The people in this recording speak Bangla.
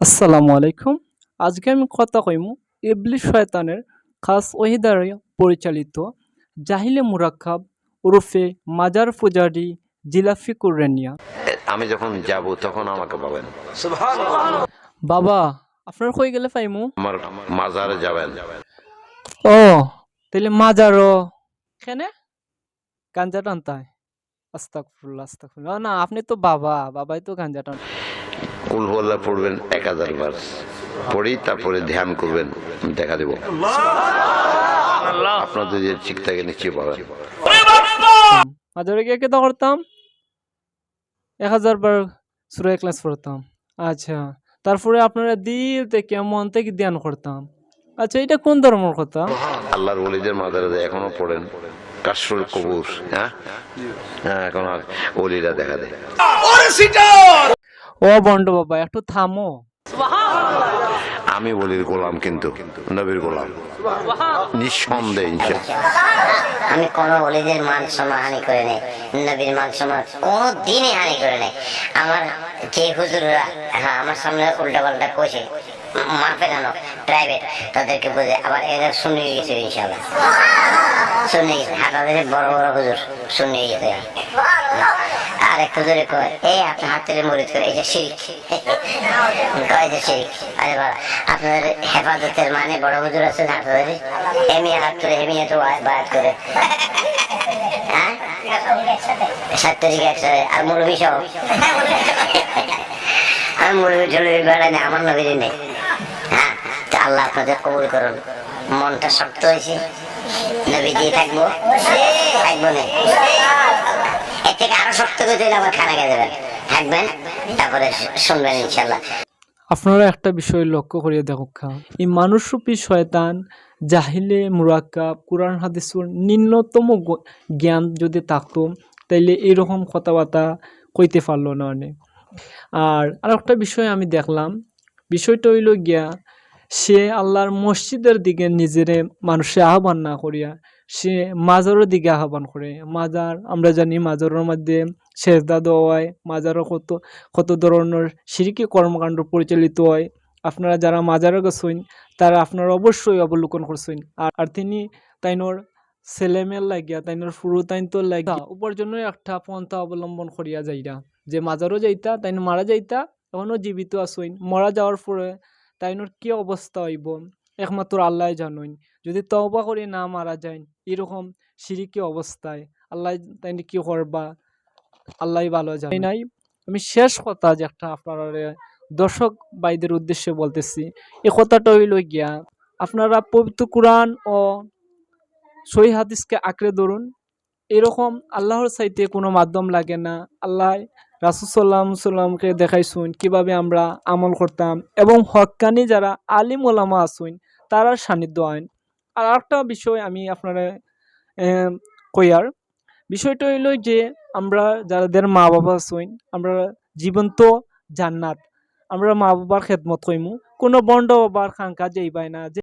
আসসালামু আলাইকুম। আজকে আমি কথা কইমু ইবলিশ শয়তানের খাস ওহিদারে পরিচালিত জাহিলে মুরাক্কাব ওরফে মাজার পূজারি জিলাফি কুরেনিয়া আমি যখন যাব তখন আমাকে পাবেন। বাবা আপনার কই গেলে পাইমু? আমার মাজারে যাবেন। ও তাহলে মাজারও। কেনে? গাঞ্জা টানতায় আস্তাকফুল্লাহ আস্তাকফুল্লাহ না আপনি তো বাবা বাবাই তো গাঞ্জা টান উলহল্লা পড়বেন এক হাজার বার। পড়ি তারপরে ধ্যান করবেন দেখা দেব। আপনার যদি ঠিক থাকে নিশ্চয়ই পাবেন মাজারে গিয়ে কেতা করতাম? এক হাজার বার সুরা ক্লাস পড়তাম। আচ্ছা তারপরে আপনারা দিল থেকে মন থেকে ধ্যান করতাম। আচ্ছা এটা কোন ধর্মের কথা? আল্লাহর ওলিদের যায় এখনও পড়েন। কাশফুল কবুর হ্যাঁ? হ্যাঁ এখন আর ওলিরা দেখা দেয়। ও বন্ড বাবা একটু থামো। আমি বলির গোলাম কিন্তু নবীর গোলাম। নিঃসন্দেহ। আমি কোন অলিদের মান সম্মান হানি করে নেই নবীর মান সম্মান কোনো দিনই হানি করে নেই। আমার যে হুজুররা হ্যাঁ আমার সামনে উল্টা পাল্টা কইছে মাফে কেন? প্রাইভেট তাদেরকে বুঝে আবার এরা শুনে গেছে ইনশাল্লাহ শুনে গেছে। হাতাদের বড় বড় হুজুর শুনে গেছে। আর এক হুজুরে কয়। এই আপনার হাতের মরিত করে এটা শিরিক। কয় যে শিরিক? আরে বাবা আপনাদের হেফাজতের মানে বড় হুজুর আছে হাতাদের এমিয়া হাত করে এমিয়া তো বায়াত করে। হ্যাঁ? সাত তারিখ একসাথে আর মুরবি সহ। আমি মুরবি টুরবি বেড়াই না আমার নবীর নেই। হ্যাঁ? তা আল্লাহ আপনাদের কবুল করুন। মনটা শক্ত হয়েছে। নবী দিয়ে থাকব? থাকব না? আরও শক্ত করে দিলে খানা খেয়ে থাকবেন, তারপরে শুনবেন ইনশাল্লাহ আপনারা একটা বিষয় লক্ষ্য করিয়া দেখো এই মানুষরূপী শয়তান, জাহিলে, মুরাক্কাব, কোরআন, হাদিসুর নিম্নতম জ্ঞান যদি থাকতো, তাইলে এইরকম কথাবার্তা কইতে পারল না অনেক। আর আর একটা বিষয় আমি দেখলাম, বিষয়টা হইল গিয়া সে আল্লাহর মসজিদের দিকে নিজেরে মানুষে আহ্বান না করিয়া সে মাজারের দিকে আহ্বান করে। মাজার, আমরা জানি মাজারের মধ্যে সেজদা দেওয়া হয়, মাজারও কত কত ধরনের সিরিকি কর্মকাণ্ড পরিচালিত হয়। আপনারা যারা মাজারে গেছেন, তারা আপনারা অবশ্যই অবলোকন করছেন। আর তিনি তাইনোর ছেলেমেল লাগিয়া, তাইনোর ফুরু তাইন তো লাগিয়া উপার্জনের একটা পন্থা অবলম্বন করিয়া যাইরা। যে মাজারও যাইতা, তাইন মারা যাইতা এখনও জীবিত আসইন মরা যাওয়ার পরে তাইনোর কি অবস্থা হইব? একমাত্র আল্লাহ জানইন যদি তওবা করে না মারা যায় এরকম সিরিকি অবস্থায় আল্লাহ তাইনি কি করবা? আল্লাহ ভালো জানে। নাই। আমি শেষ কথা যে একটা আপনারা দর্শক ভাইদের উদ্দেশ্যে বলতেছি এই কথাটা হইল গিয়া আপনারা পবিত্র কোরআন ও সহি হাদিসকে আঁকড়ে ধরুন। এরকম আল্লাহর চাইতে কোনো মাধ্যম লাগে না। আল্লাহ রাসুসাল্লাম সাল্লামকে দেখাইছুন কীভাবে আমরা আমল করতাম এবং হক্কানি যারা আলিম ওলামা আসুন তারা সান্নিধ্য আইন আর একটা বিষয় আমি আপনারা কইয়ার। বিষয়টা হইল যে, আমরা যাদের মা বাবা আসুন আমরা জীবন্ত জান্নাত, আমরা মা বাবার খেদমত কইমু। কোনো বন্ড বাবার খাঙ্কা যাইবাই না। যে